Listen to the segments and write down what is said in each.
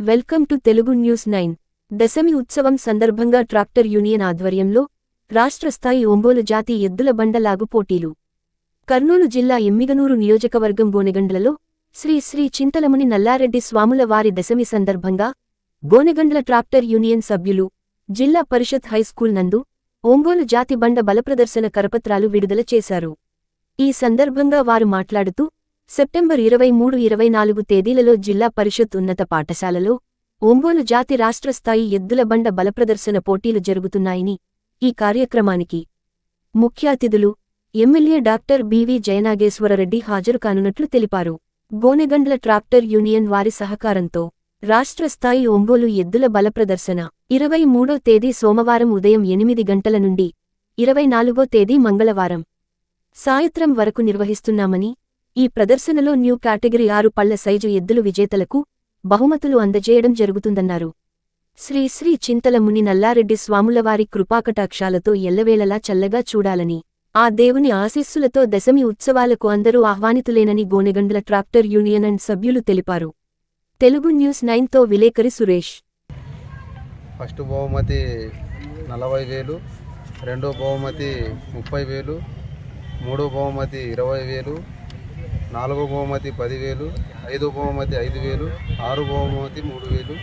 Welcome to Telugu news nine. Dashami ఉత్సవం సందర్భంగా tractor union ఆధ్వర్యంలో రాష్ట్ర స్థాయి ఒంగోలు జాతి ఎద్దుల బండలాగు పోటీలు. కర్నూలు జిల్లా ఎమ్మిగనూరు నియోజకవర్గం గోనెగండ్లలో శ్రీ శ్రీ చింతలముని నల్లారెడ్డి స్వాముల వారి దశమి సందర్భంగా గోనెగండ్ల ట్రాక్టర్ యూనియన్ సభ్యులు జిల్లా పరిషత్ హైస్కూల్ నందు ఒంగోలు జాతి బండ బలప్రదర్శన కరపత్రాలు విడుదల చేశారు. ఈ సందర్భంగా వారు మాట్లాడుతూ సెప్టెంబర్ ఇరవై మూడు ఇరవై నాలుగు తేదీలలో జిల్లా పరిషత్ ఉన్నత పాఠశాలలో ఒంగోలు జాతి రాష్ట్ర స్థాయి ఎద్దుల బండ బలప్రదర్శన పోటీలు జరుగుతున్నాయని ఈ కార్యక్రమానికి ముఖ్య అతిథులు ఎమ్మెల్యే డాక్టర్ బివి జయనాగేశ్వరరెడ్డి హాజరు కానున్నట్లు తెలిపారు. గోనెగండ్ల ట్రాక్టర్ యూనియన్ వారి సహకారంతో రాష్ట్ర స్థాయి ఒంగోలు ఎద్దుల బలప్రదర్శన ఇరవై మూడో తేదీ సోమవారం ఉదయం ఎనిమిది గంటల నుండి ఇరవై నాలుగో తేదీ మంగళవారం సాయంత్రం వరకు నిర్వహిస్తున్నామని ఈ ప్రదర్శనలో న్యూ కేటగిరీ ఆరు పళ్ళ సైజు ఎద్దులు విజేతలకు బహుమతులు అందజేయడం జరుగుతుందన్నారు. శ్రీ శ్రీ చింతలముని నల్లారెడ్డి స్వాములవారి కృపాకటాక్షాలతో ఎల్లవేళలా చల్లగా చూడాలని ఆ దేవుని ఆశీస్సులతో దశమి ఉత్సవాలకు అందరూ ఆహ్వానితులేనని గోనెగండ్ల ట్రాక్టర్ యూనియన్ అండ్ సభ్యులు తెలిపారు. తెలుగు న్యూస్ నైన్తో విలేకరి సురేష్. ఫస్ట్ బహుమతి నలభై వేలు రెండో బహుమతి ముప్పై వేలు మూడో బహుమతి ఇరవై వేలు నాలుగో బహుమతి పదివేలు ఐదో బహుమతి ఐదు వేలు ఆరు బహుమతి మూడు వేలు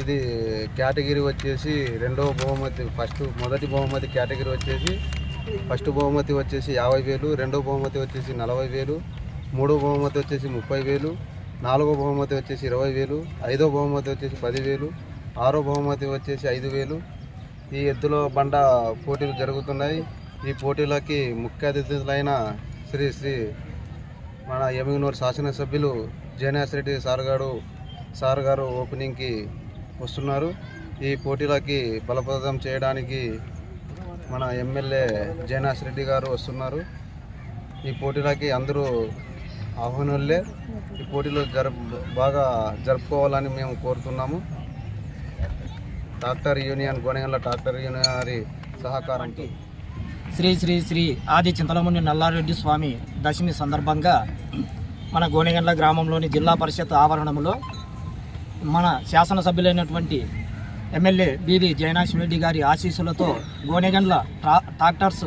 ఇది కేటగిరీ వచ్చేసి రెండవ బహుమతి ఫస్ట్ మొదటి బహుమతి కేటగిరీ వచ్చేసి ఫస్ట్ బహుమతి వచ్చేసి యాభై వేలు రెండో బహుమతి వచ్చేసి నలభై వేలు మూడో బహుమతి వచ్చేసి ముప్పై వేలు నాలుగో బహుమతి వచ్చేసి ఇరవై వేలు ఐదో బహుమతి వచ్చేసి పదివేలు ఆరో బహుమతి వచ్చేసి ఐదు వేలు ఈ ఎద్దుల బండ పోటీలు జరుగుతున్నాయి. ఈ పోటీలకి ముఖ్య అతిథులైన శ్రీ శ్రీ మన ఎమిగనూరు శాసనసభ్యులు జయనాశ్రెడ్డి సార్ గారు సార్ గారు ఓపెనింగ్కి వస్తున్నారు. ఈ పోటీలకి బలప్రదం చేయడానికి మన ఎమ్మెల్యే జయనాశ్రెడ్డి గారు వస్తున్నారు. ఈ పోటీలకి అందరూ ఆహ్వానులే. ఈ పోటీలు జరుపు బాగా జరుపుకోవాలని మేము కోరుతున్నాము. Doctor union Gonegandla doctor union సహకారంతో. శ్రీ శ్రీ శ్రీ ఆది చింతలముని నల్లారెడ్డి స్వామి దశమి సందర్భంగా మన గోనెగండ్ల గ్రామంలోని జిల్లా పరిషత్ ఆవరణంలో మన శాసనసభ్యులైనటువంటి ఎమ్మెల్యే బీవీ జయనాథ్ రెడ్డి గారి ఆశీస్సులతో గోనెగండ్ల ట్రా ట్రాక్టర్స్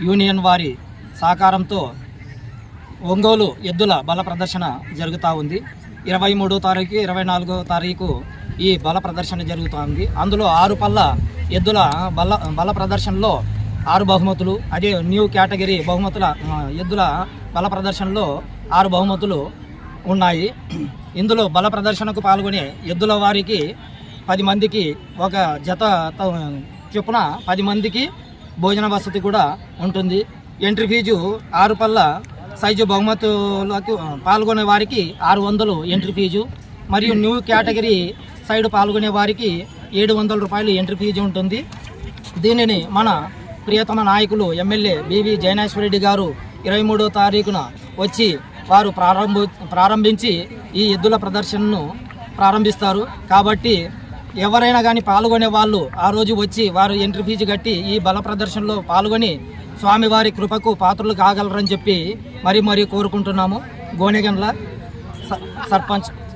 యూనియన్ వారి సహకారంతో ఒంగోలు ఎద్దుల బల ప్రదర్శన జరుగుతూ ఉంది. ఇరవై మూడో తారీఖు ఇరవై నాలుగో తారీఖు ఈ బల ప్రదర్శన జరుగుతోంది అందులో ఆరు పళ్ళ ఎద్దుల బల బల ప్రదర్శనలో ఆరు బహుమతులు అదే న్యూ కేటగిరీ బహుమతుల ఎద్దుల బల ప్రదర్శనలో ఆరు బహుమతులు ఉన్నాయి. ఇందులో బల ప్రదర్శనకు పాల్గొనే ఎద్దుల వారికి పది మందికి ఒక జత చొప్పున పది మందికి భోజన వసతి కూడా ఉంటుంది. ఎంట్రీ ఫీజు ఆరు పళ్ళ సైజు బహుమతులకు పాల్గొనే వారికి ఆరు వందలు ఎంట్రీ ఫీజు మరియు న్యూ కేటగిరీ సైడ్ పాల్గొనే వారికి ఏడు వందల రూపాయలు ఎంట్రీ ఫీజు ఉంటుంది. దీనిని మన ప్రియతమ నాయకులు ఎమ్మెల్యే బివి జయనేశ్వరరెడ్డి గారు ఇరవై మూడో తారీఖున వచ్చి వారు ప్రారంభ ప్రారంభించి ఈ ఎద్దుల ప్రదర్శనను ప్రారంభిస్తారు. కాబట్టి ఎవరైనా కానీ పాల్గొనే వాళ్ళు ఆ రోజు వచ్చి వారు ఎంట్రీ ఫీజు కట్టి ఈ బల ప్రదర్శనలో పాల్గొని స్వామివారి కృపకు పాత్రలు కాగలరని చెప్పి మరీ మరీ కోరుకుంటున్నాము. గోనెగండ్ల స- సర్పంచ్